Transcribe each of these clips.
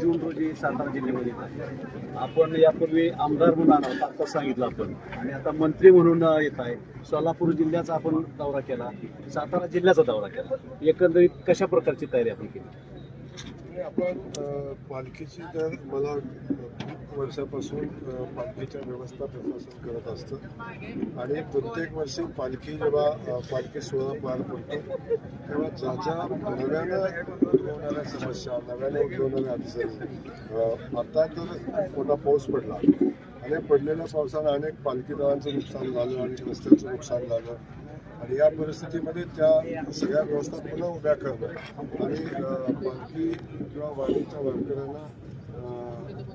जून रोजी सातारा जिल्ह्यामध्ये. आपण यापूर्वी आमदार म्हणून आला होता आता सांगितलं आपण. आणि आता मंत्री म्हणून येत आहे. सोलापूर जिल्ह्याचा आपण दौरा केला. सातारा जिल्ह्याचा दौरा केला. एकंदरीत कशा प्रकारची तयारी आपण केली? म्हणजे आपण पालखीची तर मला वर्षापासून पालखीच्या व्यवस्था प्रशासन करत असतं. आणि प्रत्येक वर्षी पालखी जेव्हा पालखी सोहळा पार पडतो तेव्हा ज्या ज्या नव्यानं उद्भवणाऱ्या समस्या नव्याने उद्भवणाऱ्या अडचणी आता तर मोठा पाऊस पडला. आणि पडलेल्या पावसाला अनेक पालखीदारांचं नुकसान झालं आणि रस्त्याचं नुकसान झालं. आणि या परिस्थितीमध्ये त्या सगळ्या व्यवस्था पुन्हा उभ्या करणं. आणि अ, किंवा वारीच्या वारकऱ्यांना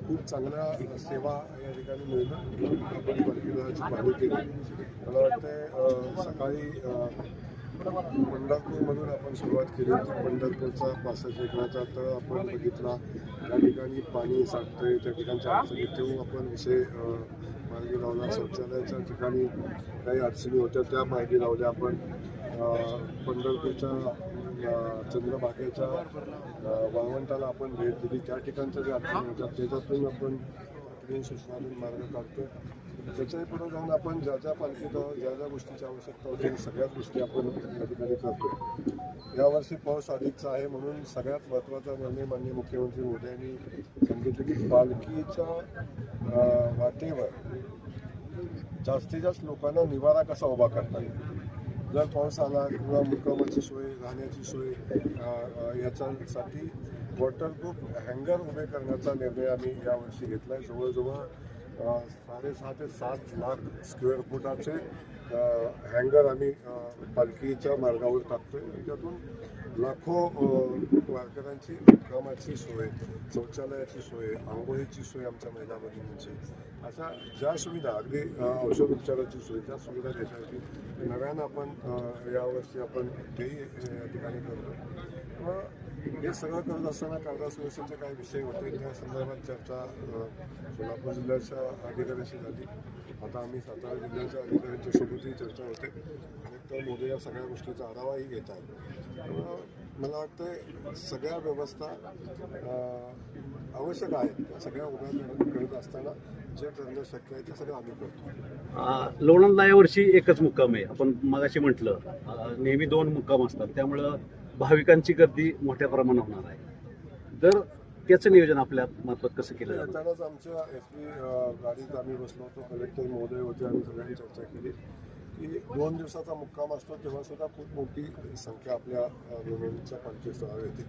खूप चांगल्या सेवा या ठिकाणी मिळणं आपण पालखीदाराची मागणी केली. मला वाटते सकाळी पंढरपूरमधून आपण सुरुवात केली होती. पंढरपूरचा पासष्ट एकराचा तळ आपण बघितला. त्या ठिकाणी पाणी साठतंय त्या ठिकाणच्या अडचणी तेव्हा आपण विषय मार्गी लावला. शौचालयाच्या ठिकाणी काही अडचणी होत्या त्या मार्गी लावल्या आपण. पंढरपूरच्या चंद्रभागेच्या वाळवंटाला आपण भेट दिली. त्या ठिकाणच्या ज्या अडचणी होत्या त्याच्यातून आपण तातडीने सूचनाधीन मार्ग काढतो. त्याच्याही पुढे जाऊन आपण ज्या ज्या पालखीत ज्या ज्या गोष्टीची आवश्यकता होती सगळ्याच गोष्टी आपण या ठिकाणी करतो. यावर्षी पाऊस अधिकचा आहे म्हणून सगळ्यात महत्त्वाचा निर्णय माननीय मुख्यमंत्री मोदी यांनी सांगितलं की पालखीच्या वाटेवर जास्तीत जास्त लोकांना निवारा कसा उभा करता येईल? जर पाऊस आला किंवा मुक्कामाची सोय राहण्याची सोय याच्यासाठी वॉटरप्रूफ हँगर उभे करण्याचा निर्णय आम्ही यावर्षी घेतला आहे जवळजवळ साडेसहा ते सात लाख स्क्वेअर फुटाचे हँगर आम्ही पालखीच्या मार्गावर आहे त्यातून लाखो वारकऱ्यांची कामाची सोय शौचालयाची सोय आंघोळीची सोय आमच्या महिला म्हणजे भगिनींची अशा ज्या सुविधा अगदी औषध उपचाराची सोय त्या सुविधा देण्यासाठी नव्यानं आपण यावर्षी आपण तेही या ठिकाणी करतो हे सगळं करत असताना कायदा सुव्यवस्थेचे काही विषय होते. त्या संदर्भात चर्चा अं, सोलापूर जिल्ह्याच्या अधिकाऱ्यांशी झाली. आता आम्ही सातारा जिल्ह्याच्या अधिकाऱ्यांच्या सोबतही चर्चा होते. आणि तर मोदी या सगळ्या गोष्टीचा आढावाही घेत आहेत मला वाटतं सगळ्या व्यवस्था आवश्यक आहेत. त्या सगळ्या उभ्या करत असताना जे करणं शक्य आहे ते सगळं आम्ही करतो. लोणंदला यावर्षी एकच मुक्काम आहे. आपण मगाशी म्हटलं नेहमी दोन मुक्काम असतात. त्यामुळं भाविकांची गर्दी मोठ्या प्रमाणात होणार आहे. तर त्याचं नियोजन आपल्या मार्फत कसं केलं जातं? येतानाच आमच्या एस पी गाडीत आम्ही बसलो होतो. कलेक्टर महोदय होते आम्ही सगळ्यांनी चर्चा केली. की दोन दिवसाचा मुक्काम असतो तेव्हा सुद्धा खूप मोठी संख्या आपल्या नोंदणीच्या पालखी येते.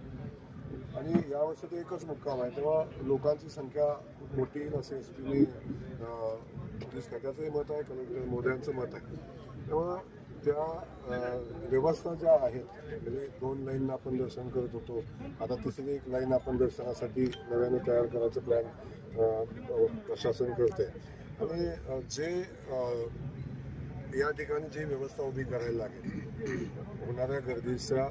आणि यावर्षी तर एकच मुक्काम आहे. तेव्हा लोकांची संख्या खूप मोठी येईल असं एस पीने पोलीस खात्याचंही मत आहे कलेक्टर मोदयांचं मत आहे. तेव्हा त्या व्यवस्था ज्या आहेत म्हणजे दोन लाईन आपण दर्शन करत होतो. आता तिसरी एक लाईन आपण दर्शनासाठी नव्याने तयार करायचं प्लॅन प्रशासन करते आणि जे या ठिकाणी जी व्यवस्था उभी करायला लागेल होणाऱ्या गर्दीच्या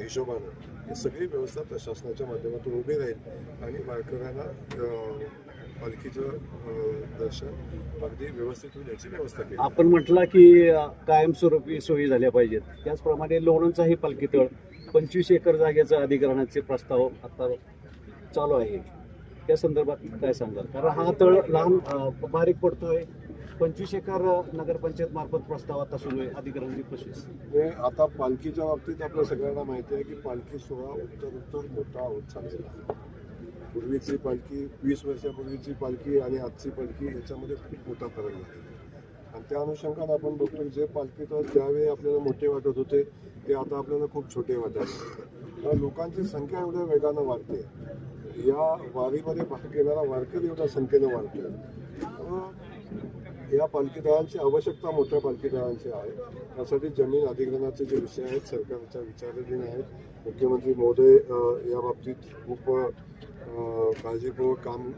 हिशोबानं ही सगळी व्यवस्था प्रशासनाच्या माध्यमातून उभी राहील आणि वारकऱ्यांना पालखीचं दर्शन अगदी व्यवस्थित होईल याची व्यवस्था केली. आपण म्हटलं की कायमस्वरूपी सोयी झाल्या पाहिजेत. त्याचप्रमाणे लोणंदचाही पालखी तळ पंचवीस एकर जागेचा अधिग्रहणाचे प्रस्ताव आता चालू आहे. त्या संदर्भात काय सांगाल? कारण हा तळ लहान बारीक पडतोय. पंचवीस एकर नगरपंचायत मार्फत प्रस्ताव आता सुरू आहे अधिग्रहणाची प्रोसेस आता पालखीच्या बाबतीत आपल्या सगळ्यांना माहिती आहे की पालखी सोहळा उत्तर उत्तर मोठा होत चाललेला आहे. पूर्वीची पालखी वीस वर्षापूर्वीची पालखी आणि आजची पालखी याच्यामध्ये खूप मोठा फरक झाला आणि त्या अनुषंगाने आपण बघतो की जे पालखी तर ज्यावेळी आपल्याला मोठे वाटत होते ते आता आपल्याला खूप छोटे वाटत लोकांची संख्या एवढ्या वेगानं वाढते. या वारीमध्ये भाग घेणारा वारकरी एवढ्या संख्येनं वाढतो या पालखीदारांची आवश्यकता मोठ्या पालखीदारांची आहे. त्यासाठी जमीन अधिग्रहणाचे जे विषय आहेत सरकारच्या विचाराधीन आहेत. मुख्यमंत्री महोदय या बाबतीत खूप काळजीपूर्वक काम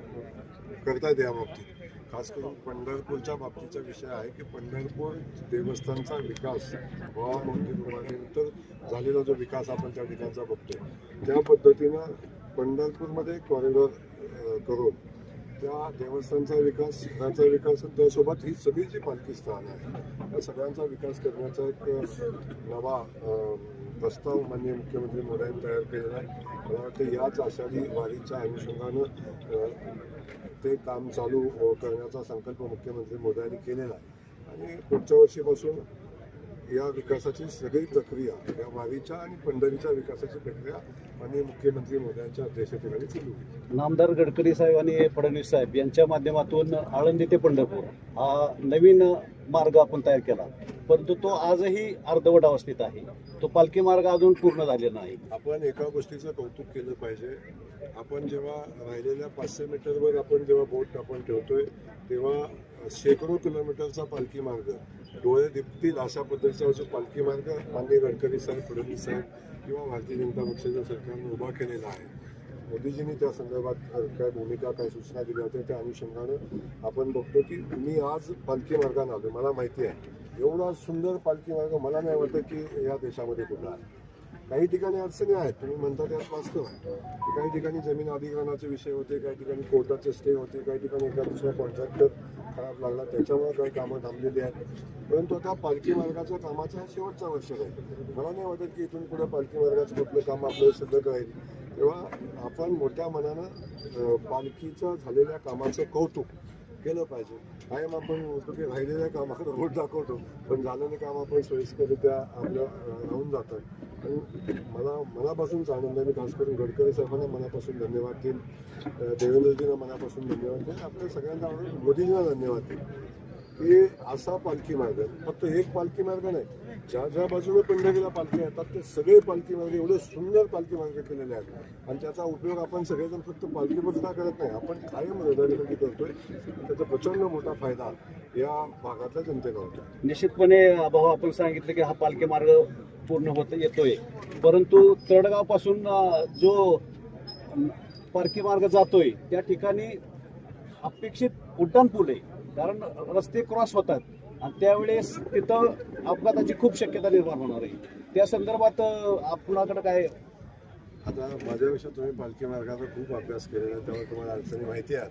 करतायत या बाबतीत. खास करून पंढरपूरच्या बाबतीचा विषय आहे की पंढरपूर देवस्थानचा विकास व्हावा मंदिर झालेला जो विकास आपण त्या ठिकाणचा बघतो त्या पद्धतीनं पंढरपूरमध्ये कॉरिडॉर करून त्या देवस्थानचा विकास शहराचा विकास त्यासोबत ही सगळी जी पालखी स्थान आहे त्या सगळ्यांचा विकास करण्याचा एक नवा प्रस्ताव माननीय मुख्यमंत्री मोदयांनी तयार केलेला आहे. मला वाटतं याच आषाढी वारीच्या अनुषंगानं ते काम चालू करण्याचा संकल्प मुख्यमंत्री मोदयांनी केलेला आहे. आणि पुढच्या वर्षीपासून या विकासाची सगळी प्रक्रिया या वारीच्या आणि पंढरीच्या विकासाची प्रक्रिया माननीय मुख्यमंत्री मोदयांच्या अध्यक्षतेखाली सुरू होईल. नामदार गडकरी साहेब आणि फडणवीस साहेब यांच्या माध्यमातून आळंदी ते पंढरपूर हा नवीन मार्ग आपण तयार केला. परंतु तो आजही अर्धवट अवस्थेत आहे. तो पालखी मार्ग अजून पूर्ण झालेला नाही. आपण एका गोष्टीचं कौतुक केलं पाहिजे. आपण जेव्हा राहिलेल्या पाचशे मीटरवर आपण जेव्हा बोट आपण ठेवतोय तेव्हा शेकडो किलोमीटरचा पालखी मार्ग डोळे दिपतील अशा पद्धतीचा जो पालखी मार्ग माननीय गडकरी साहेब फडणवीस साहेब किंवा भारतीय जनता पक्षाच्या सरकारने उभा केलेला आहे. मोदीजींनी त्या संदर्भात काय भूमिका काय सूचना दिल्या होत्या त्या अनुषंगानं आपण बघतो की मी आज पालखी मार्गाने आलो मला माहिती आहे. एवढा सुंदर पालखी मार्ग मला नाही वाटत की या देशामध्ये कुठला आहे. काही ठिकाणी अडचणी आहेत. तुम्ही म्हणता त्यात वास्तव आहे. काही ठिकाणी जमीन अधिग्रहणाचे विषय होते काही ठिकाणी कोर्टाचे स्टे होते काही ठिकाणी एका दुसरा कॉन्ट्रॅक्टर खराब लागला. त्याच्यामुळे काही कामं थांबलेली आहेत. परंतु आता पालखी मार्गाच्या कामाचा हा शेवटचा वर्ष आहे. मला नाही वाटत की इथून पुढे पालखी मार्गाचं कुठलं काम आपल्याला सिद्ध राहील. तेव्हा आपण मोठ्या मनानं पालखीचं झालेल्या कामाचं कौतुक केलं पाहिजे. कायम आपण म्हणतो की राहिलेल्या कामाकडे रोड दाखवतो पण झालेलं काम आपण सोयीस्करित्या आपलं राहून जातं आणि मला मनापासून आनंद आहे. मी खास करून गडकरी साहेबांना मनापासून धन्यवाद देईन. अं, देवेंद्रजींना मनापासून धन्यवाद देईन. आपल्या सगळ्यांना मोदीजींना धन्यवाद देईन. की असा पालखी मार्ग फक्त एक पालखी मार्ग नाही ज्या ज्या बाजूने पंढरीला पालखी येतात ते सगळे पालखी मार्ग एवढे सुंदर पालखी मार्ग केलेले आहेत. आणि त्याचा उपयोग आपण सगळेजण फक्त पालखीपुरता करत नाही आपण कायम रहदारीसाठी करतोय. त्याचा प्रचंड मोठा फायदा या भागातल्या जनतेला होतो. निश्चितपणे भाऊ आपण सांगितलं की हा पालखी मार्ग पूर्ण होत येतोय. परंतु तळगावपासून जो पालखी मार्ग जातोय त्या ठिकाणी अपेक्षित उड्डाण पूल आहे. कारण रस्ते क्रॉस होतात आणि त्यावेळेस तिथं अपघाताची खूप शक्यता निर्माण होणार आहे. त्या संदर्भात आपणाकडे काय? आता माझ्यापेक्षा तुम्ही पालखी मार्गाचा खूप अभ्यास केलेला आहे त्यामुळे तुम्हाला अडचणी माहिती आहेत.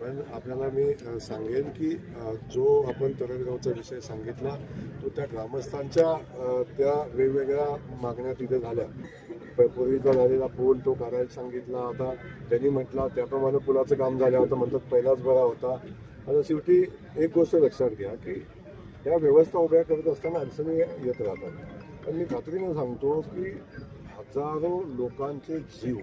पण आपल्याला मी सांगेन की जो आपण तरणगावचा विषय सांगितला तो त्या ग्रामस्थांच्या त्या वेगवेगळ्या मागण्या तिथे झाल्या. प- पूर्वीचा झालेला पूल तो करायला सांगितला आता त्यांनी म्हटला त्याप्रमाणे पुलाचं काम झालं होतं म्हणतात पहिलाच बरा होता. आता शेवटी एक गोष्ट लक्षात घ्या की या व्यवस्था उभ्या करत असताना अडचणी येत राहतात. पण मी खात्रीनं सांगतो की हजारो लोकांचे जीव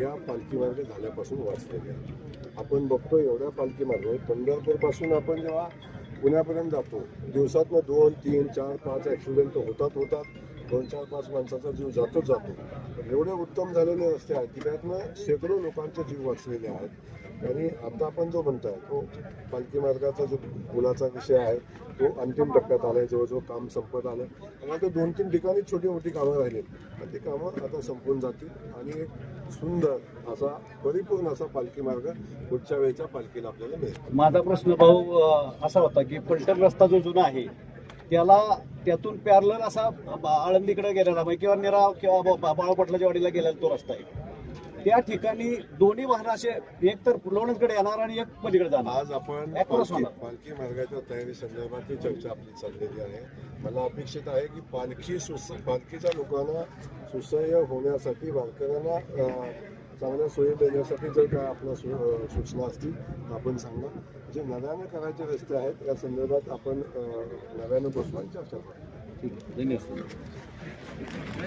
या पालखी मार्ग झाल्यापासून वाचलेले आहेत आपण बघतो एवढ्या पालखी मार्ग पंढरपूरपासून आपण जेव्हा पुण्यापर्यंत जातो दिवसातनं दोन तीन चार पाच ॲक्सिडेंट होतात होतात. दोन चार पाच माणसाचा जीव जातोच जातो. एवढे उत्तम झालेले रस्ते आहेत की त्यातनं शेकडो लोकांचे जीव वाचलेले आहेत. आणि आता आपण जो म्हणताय तो पालखी मार्गाचा जो पुलाचा विषय आहे तो अंतिम टप्प्यात आलाय जवळजवळ काम संपत आलं आणि आता दोन तीन ठिकाणी छोटी मोठी कामं राहिली आणि ती कामं आता संपून जातील. आणि एक सुंदर असा परिपूर्ण असा पालखी मार्ग पुढच्या वेळेच्या पालखीला आपल्याला मिळेल. माझा प्रश्न भाऊ असा होता की पलटण रस्ता जो जुना आहे त्याला त्यातून पॅरलर असा आळंदीकडे गेलेला किंवा निराव किंवा बाळपटलाच्या बा- वाडीला गेलेला तो रस्ता आहे. त्या ठिकाणी दोन्ही वाहनं असे एक तर लोणंदकडे येणार आणि एक पलीकडे जाणार. आज आपण Across पालखी होणार. पालखी मार्गाच्या तयारी संदर्भातली चर्चा आपली चाललेली आहे. मला अपेक्षित आहे की पालखी सुस पालखीच्या लोकांना सुसह्य होण्यासाठी वारकऱ्यांना अं, चांगल्या सोयी देण्यासाठी जर काय आपल्या सु अं, सूचना असतील तर आपण सांगा जे नव्यानं करायचे रस्ते आहेत या संदर्भात आपण अं, नव्यानं बसून चर्चा करू. ठीक आहे. धन्यवाद.